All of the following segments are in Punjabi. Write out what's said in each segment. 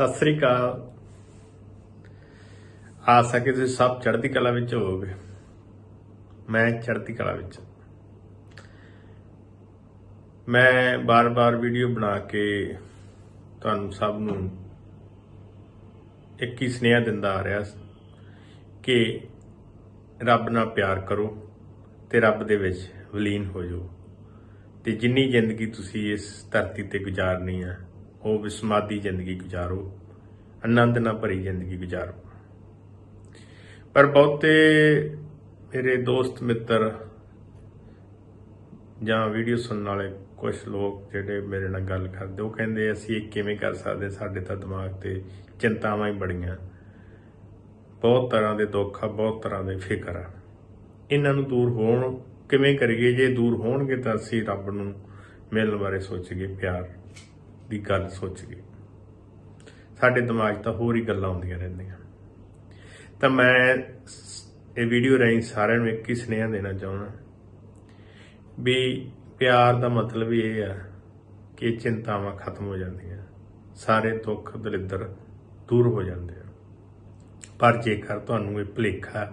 ਸਤਿ ਸ੍ਰੀ ਅਕਾਲ। ਆ ਸਕੇ ਤੁਸੀਂ ਸਭ ਚੜ੍ਹਦੀ ਕਲਾ ਵਿੱਚ ਹੋਵੋਗੇ। ਮੈਂ ਚੜ੍ਹਦੀ ਕਲਾ ਵਿੱਚ। ਮੈਂ ਬਾਰ-ਬਾਰ ਵੀਡੀਓ ਬਣਾ ਕੇ ਤੁਹਾਨੂੰ ਸਭ ਨੂੰ ਇੱਕ ਹੀ ਸੁਨੇਹਾ ਦਿੰਦਾ ਆ ਰਿਹਾ ਕਿ ਰੱਬ ਨਾਲ ਪਿਆਰ ਕਰੋ ਤੇ ਰੱਬ ਦੇ ਵਿੱਚ ਵਿਲੀਨ ਹੋ ਜਾਓ। ਤੇ ਜਿੰਨੀ ਜ਼ਿੰਦਗੀ ਤੁਸੀਂ ਇਸ ਧਰਤੀ ਤੇ ਗੁਜ਼ਾਰਨੀ ਆ ਉਹ ਵਿਸਮਾਦੀ ਜ਼ਿੰਦਗੀ ਗੁਜ਼ਾਰੋ, ਆਨੰਦ ਨਾਲ ਭਰੀ ਜ਼ਿੰਦਗੀ ਗੁਜ਼ਾਰੋ। ਪਰ ਬਹੁਤੇ ਮੇਰੇ ਦੋਸਤ, ਮਿੱਤਰ ਜਾਂ ਵੀਡੀਓ ਸੁਣਨ ਵਾਲੇ ਕੁਝ ਲੋਕ ਜਿਹੜੇ ਮੇਰੇ ਨਾਲ ਗੱਲ ਕਰਦੇ, ਉਹ ਕਹਿੰਦੇ, ਅਸੀਂ ਇਹ ਕਿਵੇਂ ਕਰ ਸਕਦੇ? ਸਾਡੇ ਤਾਂ ਦਿਮਾਗ ਤੇ ਚਿੰਤਾਵਾਂ ਹੀ ਬੜੀਆਂ। ਬਹੁਤ ਤਰ੍ਹਾਂ ਦੇ ਦੁੱਖ ਆ, ਬਹੁਤ ਤਰ੍ਹਾਂ ਦੇ ਫਿਕਰ ਆ। ਇਹਨਾਂ ਨੂੰ ਦੂਰ ਹੋਣ ਕਿਵੇਂ ਕਰੀਏ? ਜੇ ਦੂਰ ਹੋਣਗੇ ਤਾਂ ਅਸੀਂ ਰੱਬ ਨੂੰ ਮਿਲਣ ਬਾਰੇ ਸੋਚੀਏ ਪਿਆਰ ਦੀ ਗੱਲ ਸੋਚ ਸੋਚੀਏ ਸਾਡੇ ਦਿਮਾਗ 'ਚ ਤਾਂ ਹੋਰ ਹੀ ਗੱਲਾਂ ਆਉਂਦੀਆਂ ਰਹਿੰਦੀਆਂ। ਤਾਂ ਮੈਂ ਇਹ ਵੀਡੀਓ ਰਾਹੀਂ ਸਾਰਿਆਂ ਨੂੰ ਇੱਕ ਹੀ ਸੁਨੇਹਾ ਦੇਣਾ ਚਾਹੁੰਦਾ ਵੀ ਪਿਆਰ ਦਾ ਮਤਲਬ ਇਹ ਆ ਕਿ ਚਿੰਤਾਵਾਂ ਖਤਮ ਹੋ ਜਾਂਦੀਆਂ। ਸਾਰੇ ਦੁੱਖ ਦਲਿੱਦਰ ਦੂਰ ਹੋ ਜਾਂਦੇ ਆ। ਪਰ ਜੇਕਰ ਤੁਹਾਨੂੰ ਇਹ ਭੁਲੇਖਾ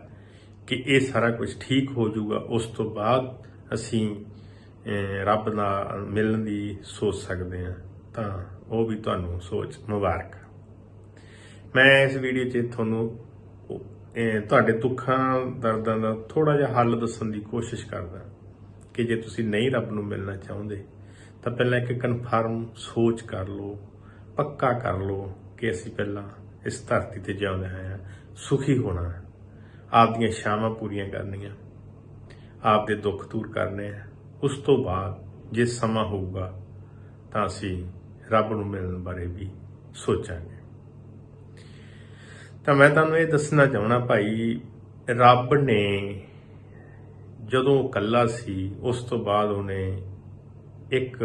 ਕਿ ਇਹ ਸਾਰਾ ਕੁਝ ਠੀਕ ਹੋ ਜਾਊਗਾ, ਉਸ ਤੋਂ ਬਾਅਦ ਅਸੀਂ ਰੱਬ ਨਾਲ ਮਿਲਣ ਦੀ ਸੋਚ ਸਕਦੇ ਹਾਂ। ਤਾਂ ਉਹ ਵੀ ਤੁਹਾਨੂੰ ਸੋਚ ਮੁਬਾਰਕ ਮੈਂ ਇਸ ਵੀਡੀਓ 'ਚ ਤੁਹਾਨੂੰ ਤੁਹਾਡੇ ਦੁੱਖਾਂ, ਦਰਦਾਂ ਦਾ ਥੋੜਾ ਜਿਹਾ ਹੱਲ ਦੱਸਣ ਦੀ ਕੋਸ਼ਿਸ਼ ਕਰਦਾ ਕਿ ਜੇ ਤੁਸੀਂ ਨਹੀਂ ਰੱਬ ਨੂੰ ਮਿਲਣਾ ਚਾਹੁੰਦੇ, ਤਾਂ ਪਹਿਲਾਂ ਇੱਕ ਕਨਫਰਮ ਸੋਚ ਕਰ ਲਓ, ਪੱਕਾ ਕਰ ਲਓ ਕਿ ਅਸੀਂ ਪਹਿਲਾਂ ਇਸ ਧਰਤੀ ਤੇ ਜਿਉਂਦੇ ਹਾਂ, ਸੁਖੀ ਹੋਣਾ ਹੈ। ਆਪਦੀਆਂ ਸ਼ਾਮਾਂ ਪੂਰੀਆਂ ਕਰਨੀਆਂ, ਆਪਦੇ ਦੁੱਖ ਦੂਰ ਕਰਨੇ ਆ ਉਸ ਤੋਂ ਬਾਅਦ ਜੇ ਸਮਾਂ ਹੋਊਗਾ ਤਾਂ ਅਸੀਂ ਰੱਬ ਨੂੰ ਮਿਲਣ ਬਾਰੇ ਵੀ ਸੋਚਾਂਗੇ। ਤਾਂ ਮੈਂ ਤੁਹਾਨੂੰ ਇਹ ਦੱਸਣਾ ਚਾਹਣਾ ਭਾਈ, ਰੱਬ ਨੇ ਜਦੋਂ ਇਕੱਲਾ ਸੀ, ਉਸ ਤੋਂ ਬਾਅਦ ਉਹਨੇ ਇੱਕ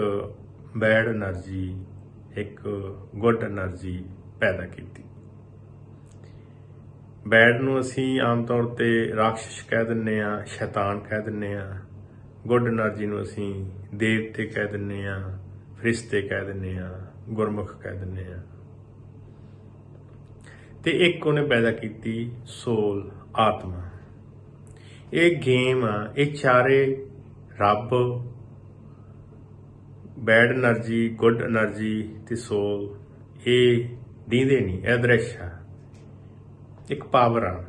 ਬੈਡ એનર્ਜੀ, ਇੱਕ ਗੁੱਡ એનર્ਜੀ ਪੈਦਾ ਕੀਤੀ। ਬੈਡ ਨੂੰ ਅਸੀਂ ਆਮ ਤੌਰ ਤੇ ਰਾਖਸ਼ ਕਹਿ ਦਿੰਨੇ ਆ ਸ਼ੈਤਾਨ ਕਹਿ ਦਿੰਨੇ ਆ ਗੁੱਡ એનર્ਜੀ ਨੂੰ ਅਸੀਂ ਦੇਵਤੇ ਕਹਿ ਦਿੰਨੇ ਆ ਰਿਸ਼ਤੇ ਕਹਿ ਦਿੰਨੇ ਆ, ਗੁਰਮੁਖ ਕਹਿ ਦਿੰਨੇ ਆ। ਤੇ ਇੱਕ ਉਹਨੇ ਪੈਦਾ ਕੀਤੀ ਸੋਲ ਆਤਮਾ। ਇਹ ਗੇਮ ਆ, ਇਹ ਚਾਰੇ ਰੱਬ, ਬੈਡ એનર્ਜੀ, ਗੁੱਡ એનર્ਜੀ ਤੇ ਸੋਲ, ਇਹ ਦੀਂਦੇ ਨਹੀਂ, ਇਹ ਦ੍ਰਿਸ਼ ਆ। ਇੱਕ ਪਾਵਰ ਆ।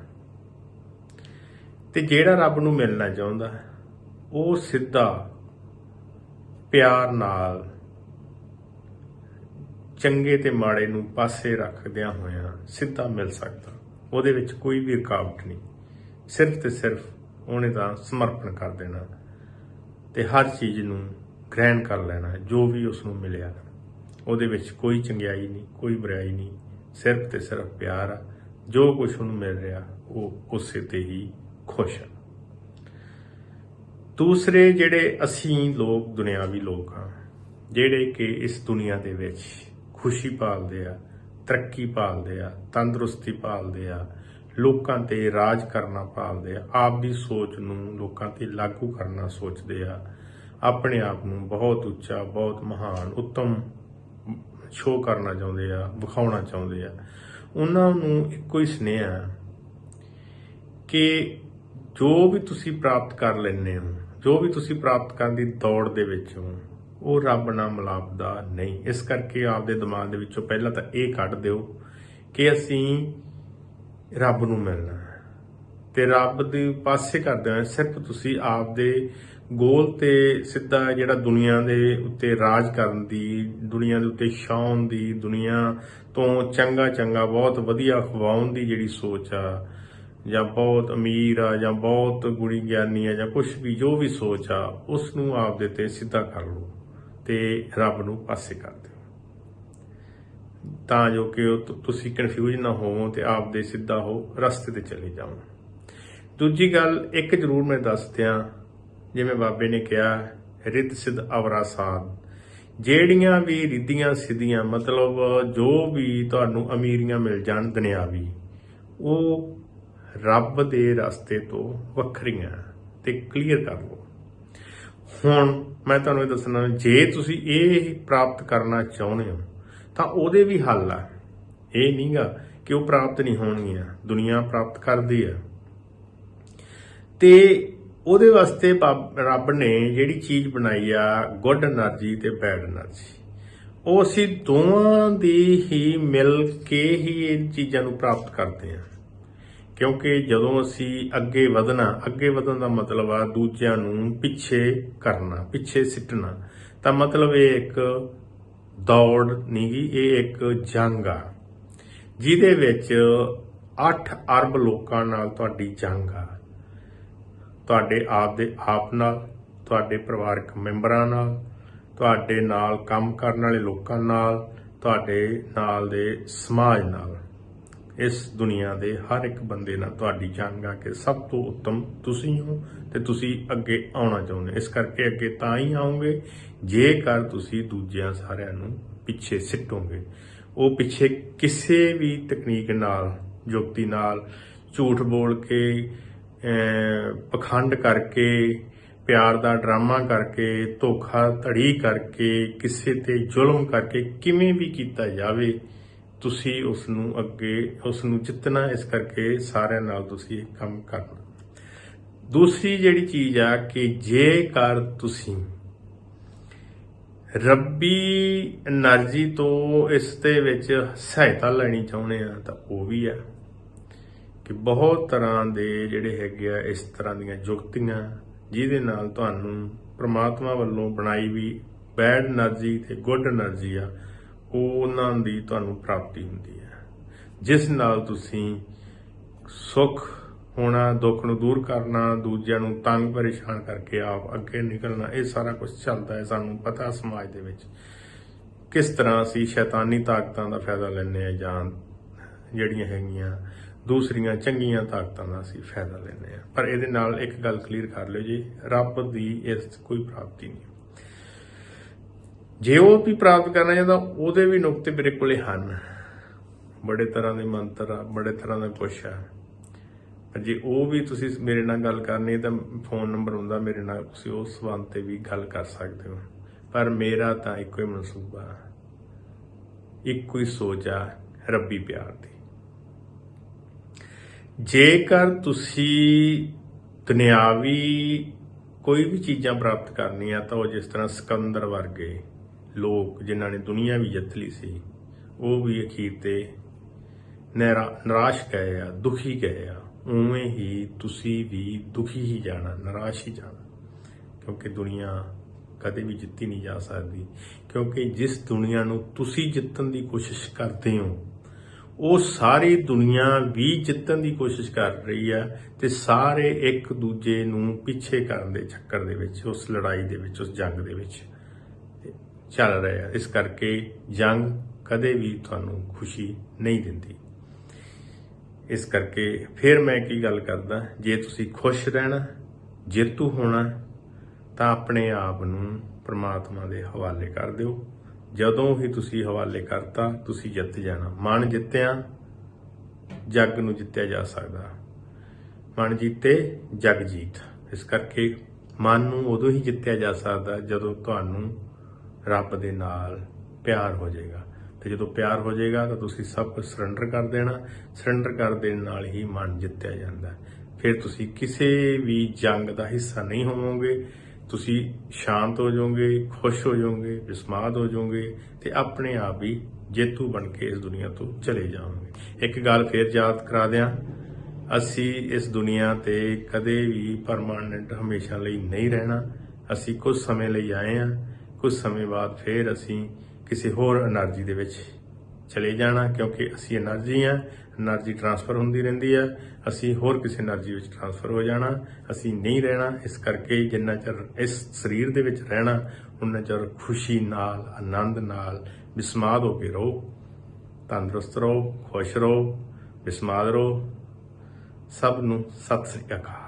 ਤੇ ਜਿਹੜਾ ਰੱਬ ਨੂੰ ਮਿਲਣਾ ਚਾਹੁੰਦਾ, ਉਹ ਸਿੱਧਾ ਪਿਆਰ ਨਾਲ ਚੰਗੇ ਤੇ ਮਾੜੇ ਨੂੰ ਪਾਸੇ ਰੱਖਦਿਆਂ ਹੋਇਆਂ ਸਿੱਧਾ ਮਿਲ ਸਕਦਾ। ਉਹਦੇ ਵਿੱਚ ਕੋਈ ਵੀ ਰੁਕਾਵਟ ਨਹੀਂ। ਸਿਰਫ ਤੇ ਸਿਰਫ ਉਹਨੇ ਤਾਂ ਸਮਰਪਣ ਕਰ ਦੇਣਾ ਤੇ ਹਰ ਚੀਜ਼ ਨੂੰ ਗ੍ਰਹਿਣ ਕਰ ਲੈਣਾ, ਜੋ ਵੀ ਉਸ ਨੂੰ ਮਿਲਿਆ। ਉਹਦੇ ਵਿੱਚ ਕੋਈ ਚੰਗਿਆਈ ਨਹੀਂ, ਕੋਈ ਬੁਰਾਈ ਨਹੀਂ। ਸਿਰਫ ਤੇ ਸਿਰਫ ਪਿਆਰ ਆ। ਜੋ ਕੁਝ ਉਹਨੂੰ ਮਿਲ ਰਿਹਾ, ਉਹ ਉਸੇ ਤੇ ਹੀ ਖੁਸ਼ ਆ। ਦੂਸਰੇ ਜਿਹੜੇ ਅਸੀਂ ਲੋਕ, ਦੁਨਿਆਵੀ ਲੋਕ ਆ, ਜਿਹੜੇ ਕਿ ਇਸ ਦੁਨੀਆ ਦੇ ਵਿੱਚ ਖੁਸ਼ੀ ਪਾਲਦੇ ਆ, ਤਰੱਕੀ ਪਾਲਦੇ ਆ, ਤੰਦਰੁਸਤੀ ਪਾਲਦੇ ਆ, ਲੋਕਾਂ ਤੇ ਰਾਜ ਕਰਨਾ ਪਾਲਦੇ ਆ, ਆਪ ਦੀ ਸੋਚ ਨੂੰ ਲੋਕਾਂ ਤੇ ਲਾਗੂ ਕਰਨਾ ਸੋਚਦੇ ਆ। ਆਪਣੇ ਆਪ ਨੂੰ ਬਹੁਤ ਉੱਚਾ, ਬਹੁਤ ਮਹਾਨ, ਉੱਤਮ ਸ਼ੋਅ ਕਰਨਾ ਚਾਹੁੰਦੇ ਆ, ਵਿਖਾਉਣਾ ਚਾਹੁੰਦੇ ਆ। ਉਹਨਾਂ ਨੂੰ ਇੱਕੋ ਹੀ ਸੁਨੇਹਾ ਕਿ ਜੋ ਵੀ ਤੁਸੀਂ ਪ੍ਰਾਪਤ ਕਰ ਲੈਂਦੇ ਹੋ, ਜੋ ਵੀ ਤੁਸੀਂ ਪ੍ਰਾਪਤ ਕਰਨ ਦੀ ਦੌੜ ਦੇ ਵਿੱਚ ਹੋ ਉਹ ਰੱਬ ਨਾਲ ਮਿਲਾਪ ਦਾ ਨਹੀਂ। ਇਸ ਕਰਕੇ ਆਪਦੇ ਦਿਮਾਗ ਦੇ ਵਿੱਚੋਂ ਪਹਿਲਾਂ ਤਾਂ ਇਹ ਕੱਢ ਦਿਓ ਕਿ ਅਸੀਂ ਰੱਬ ਨੂੰ ਮਿਲਣਾ ਹੈ। ਤੇ ਰੱਬ ਦੇ ਪਾਸੇ ਕਰਦੇ ਹੋਏ ਸਿਰਫ ਤੁਸੀਂ ਆਪਦੇ ਗੋਲ ਤੇ ਸਿੱਧਾ ਜਿਹੜਾ ਦੁਨੀਆ ਦੇ ਉੱਤੇ ਰਾਜ ਕਰਨ ਦੀ, ਦੁਨੀਆ ਦੇ ਉੱਤੇ ਛਾਉਣ ਦੀ, ਦੁਨੀਆ ਤੋਂ ਚੰਗਾ ਚੰਗਾ, ਬਹੁਤ ਵਧੀਆ ਖਵਾਉਣ ਦੀ ਜਿਹੜੀ ਸੋਚ ਆ, ਜਾਂ ਬਹੁਤ ਅਮੀਰ ਆ, ਜਾਂ ਬਹੁਤ ਗੁਣੀ ਗਿਆਨੀ ਆ, ਜਾਂ ਕੁਝ ਵੀ ਜੋ ਵੀ ਸੋਚ ਆ, ਉਸ ਨੂੰ ਆਪਦੇ ਤੇ ਸਿੱਧਾ ਕਰ ਲਓ। ਤੇ ਰੱਬ ਨੂੰ ਪਾਸੇ ਕਰ ਦਿਓ। ਤਾਂ ਜੋ ਕਿ ਉਹ ਤੁਸੀਂ ਕਨਫਿਊਜ਼ ਨਾ ਹੋਵੋ ਤੇ ਆਪਦੇ ਸਿੱਧਾ ਹੋ ਰਸਤੇ ਤੇ ਚਲੇ ਜਾਓ ਦੂਜੀ ਗੱਲ ਇੱਕ ਜ਼ਰੂਰ ਮੈਂ ਦੱਸ ਦਿਆਂ, ਜਿਵੇਂ ਬਾਬੇ ਨੇ ਕਿਹਾ, ਰਿੱਧ ਸਿੱਧ ਅਵਰਾ ਸਾਧ। ਜਿਹੜੀਆਂ ਵੀ ਰਿੱਧੀਆਂ ਸਿੱਧੀਆਂ, ਮਤਲਬ ਜੋ ਵੀ ਤੁਹਾਨੂੰ ਅਮੀਰੀਆਂ ਮਿਲ ਜਾਣ ਦੁਨਿਆਵੀ, ਉਹ ਰੱਬ ਦੇ ਰਸਤੇ ਤੋਂ ਵੱਖਰੀਆਂ ਤੇ ਕਲੀਅਰ ਕਰ ਲਓ। ਹੁਣ ਮੈਂ ਤੁਹਾਨੂੰ ਇਹ ਦੱਸਣਾ, ਜੇ ਤੁਸੀਂ ਇਹ ਪ੍ਰਾਪਤ ਕਰਨਾ ਚਾਹੁੰਦੇ ਹੋ, ਤਾਂ ਉਹਦੇ ਵੀ ਹੱਲ ਆ। ਇਹ ਨਹੀਂਗਾ ਕਿ ਉਹ ਪ੍ਰਾਪਤ ਨਹੀਂ ਹੋਣਗੀਆਂ, ਦੁਨੀਆ ਪ੍ਰਾਪਤ ਕਰਦੀ ਆ। ਤੇ ਉਹਦੇ ਵਾਸਤੇ ਰੱਬ ਨੇ ਜਿਹੜੀ ਚੀਜ਼ ਬਣਾਈ ਆ ਗੁੱਡ એનર્ਜੀ ਤੇ ਬੈਡ એનર્ਜੀ ਉਹ ਅਸੀਂ ਦੋਵਾਂ ਦੀ ਹੀ ਮਿਲ ਕੇ ਹੀ ਇਹ ਚੀਜ਼ਾਂ ਨੂੰ ਪ੍ਰਾਪਤ ਕਰਦੇ ਆ। ਕਿਉਂਕਿ ਜਦੋਂ ਅਸੀਂ ਅੱਗੇ ਵਧਣਾ, ਅੱਗੇ ਵਧਣ ਦਾ ਮਤਲਬ ਆ ਦੂਜਿਆਂ ਨੂੰ ਪਿੱਛੇ ਕਰਨਾ, ਪਿੱਛੇ ਸਿੱਟਣਾ। ਤਾਂ ਮਤਲਬ ਇਹ ਇੱਕ ਦੌੜ ਨਹੀਂਗੀ ਇਹ ਇੱਕ ਜੰਗ ਆ। ਜਿਹਦੇ ਵਿੱਚ 8 ਅਰਬ ਲੋਕਾਂ ਨਾਲ ਤੁਹਾਡੀ ਜੰਗ ਆ। ਤੁਹਾਡੇ ਆਪ ਦੇ ਆਪ ਨਾਲ, ਤੁਹਾਡੇ ਪਰਿਵਾਰਕ ਮੈਂਬਰਾਂ ਨਾਲ, ਤੁਹਾਡੇ ਨਾਲ ਕੰਮ ਕਰਨ ਵਾਲੇ ਲੋਕਾਂ ਨਾਲ, ਤੁਹਾਡੇ ਨਾਲ ਦੇ ਸਮਾਜ ਨਾਲ। ਇਸ ਦੁਨੀਆ ਦੇ ਹਰ ਇੱਕ ਬੰਦੇ ਨਾਲ ਤੁਹਾਡੀ ਜਾਣਗਾ ਕਿ ਸਭ ਤੋਂ ਉੱਤਮ ਤੁਸੀਂ ਹੋ ਤੇ ਤੁਸੀਂ ਅੱਗੇ ਆਉਣਾ ਚਾਹੁੰਦੇ ਇਸ ਕਰਕੇ ਅੱਗੇ ਤਾਂ ਹੀ ਆਉਂਗੇ, ਜੇਕਰ ਤੁਸੀਂ ਦੂਜਿਆਂ ਸਾਰਿਆਂ ਨੂੰ ਪਿੱਛੇ ਸਿੱਟੋਗੇ। ਉਹ ਪਿੱਛੇ ਕਿਸੇ ਵੀ ਤਕਨੀਕ ਨਾਲ, ਜੁਗਤੀ ਨਾਲ, ਝੂਠ ਬੋਲ ਕੇ ਪਖੰਡ ਕਰਕੇ, ਪਿਆਰ ਦਾ ਡਰਾਮਾ ਕਰਕੇ, ਧੋਖਾ ਧੜੀ ਕਰਕੇ, ਕਿਸੇ ਤੇ ਜ਼ੁਲਮ ਕਰਕੇ, ਕਿਵੇਂ ਵੀ ਕੀਤਾ ਜਾਵੇ ਤੁਸੀਂ ਉਸ ਨੂੰ ਅੱਗੇ ਉਸ ਨੂੰ ਜਿੱਤਣਾ ਇਸ ਕਰਕੇ ਸਾਰਿਆਂ ਨਾਲ ਤੁਸੀਂ ਇਹ ਕੰਮ ਕਰਨਾ ਦੂਸਰੀ ਜਿਹੜੀ ਚੀਜ਼ ਆ ਕਿ ਜੇਕਰ ਤੁਸੀਂ ਰੱਬੀ એનર્ਜੀ ਤੋਂ ਇਸ ਦੇ ਵਿੱਚ ਸਹਾਇਤਾ ਲੈਣੀ ਚਾਹੁੰਦੇ ਆ, ਤਾਂ ਉਹ ਵੀ ਆ ਕਿ ਬਹੁਤ ਤਰ੍ਹਾਂ ਦੇ ਜਿਹੜੇ ਹੈਗੇ ਆ ਇਸ ਤਰ੍ਹਾਂ ਦੀਆਂ ਜੁਗਤੀਆਂ, ਜਿਹਦੇ ਨਾਲ ਤੁਹਾਨੂੰ ਪ੍ਰਮਾਤਮਾ ਵੱਲੋਂ ਬਣਾਈ ਵੀ ਬੈਡ એનર્ਜੀ ਤੇ ਗੁੱਡ એનર્ਜੀ ਆ ਉਹਨਾਂ ਦੀ ਤੁਹਾਨੂੰ ਪ੍ਰਾਪਤੀ ਹੁੰਦੀ ਹੈ। ਜਿਸ ਨਾਲ ਤੁਸੀਂ ਸੁੱਖ ਹੋਣਾ, ਦੁੱਖ ਨੂੰ ਦੂਰ ਕਰਨਾ, ਦੂਜਿਆਂ ਨੂੰ ਤੰਗ ਪਰੇਸ਼ਾਨ ਕਰਕੇ ਆਪ ਅੱਗੇ ਨਿਕਲਣਾ, ਇਹ ਸਾਰਾ ਕੁਝ ਚੱਲਦਾ ਹੈ ਸਾਨੂੰ ਪਤਾ ਸਮਾਜ ਦੇ ਵਿੱਚ। ਕਿਸ ਤਰ੍ਹਾਂ ਅਸੀਂ ਸ਼ੈਤਾਨੀ ਤਾਕਤਾਂ ਦਾ ਫਾਇਦਾ ਲੈਂਦੇ ਆ ਜਾਂ ਜਿਹੜੀਆਂ ਹੈਗੀਆਂ ਦੂਸਰੀਆਂ ਚੰਗੀਆਂ ਤਾਕਤਾਂ ਦਾ ਅਸੀਂ ਫਾਇਦਾ ਲੈਂਦੇ ਆ ਪਰ ਇਹਦੇ ਨਾਲ ਇੱਕ ਗੱਲ ਕਲੀਅਰ ਕਰ ਲਿਓ ਜੀ, ਰੱਬ ਦੀ ਇਸ 'ਚ ਕੋਈ ਪ੍ਰਾਪਤੀ ਨਹੀਂ। ਜੇ ਉਹ ਵੀ ਪ੍ਰਾਪਤ ਕਰਨਾ ਚਾਹੁੰਦਾ, ਉਹਦੇ ਵੀ ਨੁਕਤੇ ਮੇਰੇ ਕੋਲੇ ਹਨ। ਬੜੇ ਤਰ੍ਹਾਂ ਦੇ ਮੰਤਰ ਆ, ਬੜੇ ਤਰ੍ਹਾਂ ਦਾ ਕੁਛ ਆ। ਪਰ ਜੇ ਉਹ ਵੀ ਤੁਸੀਂ ਮੇਰੇ ਨਾਲ ਗੱਲ ਕਰਨੀ ਤਾਂ ਫੋਨ ਨੰਬਰ ਹੁੰਦਾ ਮੇਰੇ ਨਾਲ, ਤੁਸੀਂ ਉਸ ਸੰਬੰਧ ਤੇ ਵੀ ਗੱਲ ਕਰ ਸਕਦੇ ਹੋ। ਪਰ ਮੇਰਾ ਤਾਂ ਇੱਕੋ ਹੀ ਮਨਸੂਬਾ ਇੱਕੋ ਹੀ ਸੋਚ ਆ, ਰੱਬੀ ਪਿਆਰ ਦੀ। ਜੇਕਰ ਤੁਸੀਂ ਦੁਨਿਆਵੀ ਕੋਈ ਵੀ ਚੀਜ਼ਾਂ ਪ੍ਰਾਪਤ ਕਰਨੀਆਂ, ਤਾਂ ਉਹ ਜਿਸ ਤਰ੍ਹਾਂ ਸਿਕੰਦਰ ਵਰਗੇ ਲੋਕ ਜਿਨ੍ਹਾਂ ਨੇ ਦੁਨੀਆ ਵੀ ਜਿੱਤ ਲਈ ਸੀ, ਉਹ ਵੀ ਅਖੀਰ ਤੇ ਨਿਰਾ- ਨਿਰਾਸ਼ ਗਏ ਆ, ਦੁਖੀ ਗਏ ਆ। ਉਵੇਂ ਹੀ ਤੁਸੀਂ ਵੀ ਦੁਖੀ ਹੀ ਜਾਣਾ, ਨਿਰਾਸ਼ ਹੀ ਜਾਣਾ। ਕਿਉਂਕਿ ਦੁਨੀਆ ਕਦੇ ਵੀ ਜਿੱਤੀ ਨਹੀਂ ਜਾ ਸਕਦੀ। ਕਿਉਂਕਿ ਜਿਸ ਦੁਨੀਆ ਨੂੰ ਤੁਸੀਂ ਜਿੱਤਣ ਦੀ ਕੋਸ਼ਿਸ਼ ਕਰਦੇ ਹੋ, ਉਹ ਸਾਰੀ ਦੁਨੀਆ ਵੀ ਜਿੱਤਣ ਦੀ ਕੋਸ਼ਿਸ਼ ਕਰ ਰਹੀ ਆ ਤੇ ਸਾਰੇ ਇੱਕ ਦੂਜੇ ਨੂੰ ਪਿੱਛੇ ਕਰਨ ਦੇ ਚੱਕਰ ਦੇ ਵਿੱਚ, ਉਸ ਲੜਾਈ ਦੇ ਵਿੱਚ, ਉਸ ਜੰਗ ਦੇ ਵਿੱਚ। ਚੱਲ ਰਿਹਾ ਇਸ ਕਰਕੇ ਜੰਗ ਕਦੇ ਵੀ ਤੁਹਾਨੂੰ ਖੁਸ਼ੀ ਨਹੀਂ ਦਿੰਦੀ। ਇਸ ਕਰਕੇ ਫਿਰ ਮੈਂ ਕੀ ਗੱਲ ਕਰਦਾ, ਜੇ ਤੁਸੀਂ ਖੁਸ਼ ਰਹਿਣਾ ਜੇਤੂ ਹੋਣਾ, ਤਾਂ ਆਪਣੇ ਆਪ ਨੂੰ ਪ੍ਰਮਾਤਮਾ ਦੇ ਹਵਾਲੇ ਕਰ ਦਿਓ। ਜਦੋਂ ਹੀ ਤੁਸੀਂ ਹਵਾਲੇ ਕਰਤਾ, ਤੁਸੀਂ ਜਿੱਤ ਜਾਣਾ। ਮਨ ਜਿੱਤਿਆ, ਜੱਗ ਨੂੰ ਜਿੱਤਿਆ ਜਾ ਸਕਦਾ। ਮਨ ਜੀਤੇ, ਜਗ ਜੀਤ। ਇਸ ਕਰਕੇ ਮਨ ਨੂੰ ਉਦੋਂ ਹੀ ਜਿੱਤਿਆ ਜਾ ਸਕਦਾ, ਜਦੋਂ ਤੁਹਾਨੂੰ ਰੱਬ ਦੇ ਨਾਲ ਪਿਆਰ ਹੋ ਜਾਏਗਾ। ਤੇ ਜਦੋਂ ਪਿਆਰ ਹੋ ਜਾਏਗਾ, ਤਾਂ ਤੁਸੀਂ ਸਭ ਕੁਝ ਸਰੈਂਡਰ ਕਰ ਦੇਣਾ। ਸਰੈਂਡਰ ਕਰ ਦੇਣ ਨਾਲ ਹੀ ਮਨ ਜਿੱਤਿਆ ਜਾਂਦਾ ਫਿਰ ਤੁਸੀਂ ਕਿਸੇ ਵੀ ਜੰਗ ਦਾ ਹਿੱਸਾ ਨਹੀਂ ਹੋਵੋਗੇ। ਤੁਸੀਂ ਸ਼ਾਂਤ ਹੋ ਜਾਓਗੇ, ਖੁਸ਼ ਹੋ ਜਾਓਗੇ ਵਿਸਮਾਦ ਹੋ ਜਾਓਗੇ ਤੇ ਆਪਣੇ ਆਪ ਹੀ ਜੇਤੂ ਬਣ ਕੇ ਇਸ ਦੁਨੀਆ ਤੋਂ ਚਲੇ ਜਾਓਗੇ। ਇੱਕ ਗੱਲ ਫੇਰ ਯਾਦ ਕਰਾ ਦਿਆਂ, ਅਸੀਂ ਇਸ ਦੁਨੀਆ ਤੇ ਕਦੇ ਵੀ ਪਰਮਾਨੈਂਟ ਹਮੇਸ਼ਾ ਲਈ ਨਹੀਂ ਰਹਿਣਾ। ਅਸੀਂ ਕੁਝ ਸਮੇਂ ਲਈ ਆਏ ਹਾਂ ਕੁਝ ਸਮੇਂ ਬਾਅਦ ਫਿਰ ਅਸੀਂ ਕਿਸੇ ਹੋਰ એનર્ਜੀ ਦੇ ਵਿੱਚ ਚਲੇ ਜਾਣਾ, ਕਿਉਂਕਿ ਅਸੀਂ એનર્ਜੀ ਆ એનર્ਜੀ ਟਰਾਂਸਫਰ ਹੁੰਦੀ ਰਹਿੰਦੀ ਆ, ਅਸੀਂ ਹੋਰ ਕਿਸੇ એનર્ਜੀ ਵਿੱਚ ਟਰਾਂਸਫਰ ਹੋ ਜਾਣਾ, ਅਸੀਂ ਨਹੀਂ ਰਹਿਣਾ, ਇਸ ਕਰਕੇ ਜਿੰਨਾ ਚਿਰ ਇਸ ਸਰੀਰ ਦੇ ਵਿੱਚ ਰਹਿਣਾ ਉਹਨਾਂ ਚਿਰ ਖੁਸ਼ੀ ਨਾਲ, ਆਨੰਦ ਨਾਲ ਬਿਸਮਾਦ ਹੋ ਕੇ ਰਹੋ, ਤੰਦਰੁਸਤ ਰਹੋ, ਖੁਸ਼ ਰਹੋ, ਬਿਸਮਾਦ ਰਹੋ। ਸਭ ਨੂੰ ਸਤਿ ਸ੍ਰੀ ਅਕਾਲ।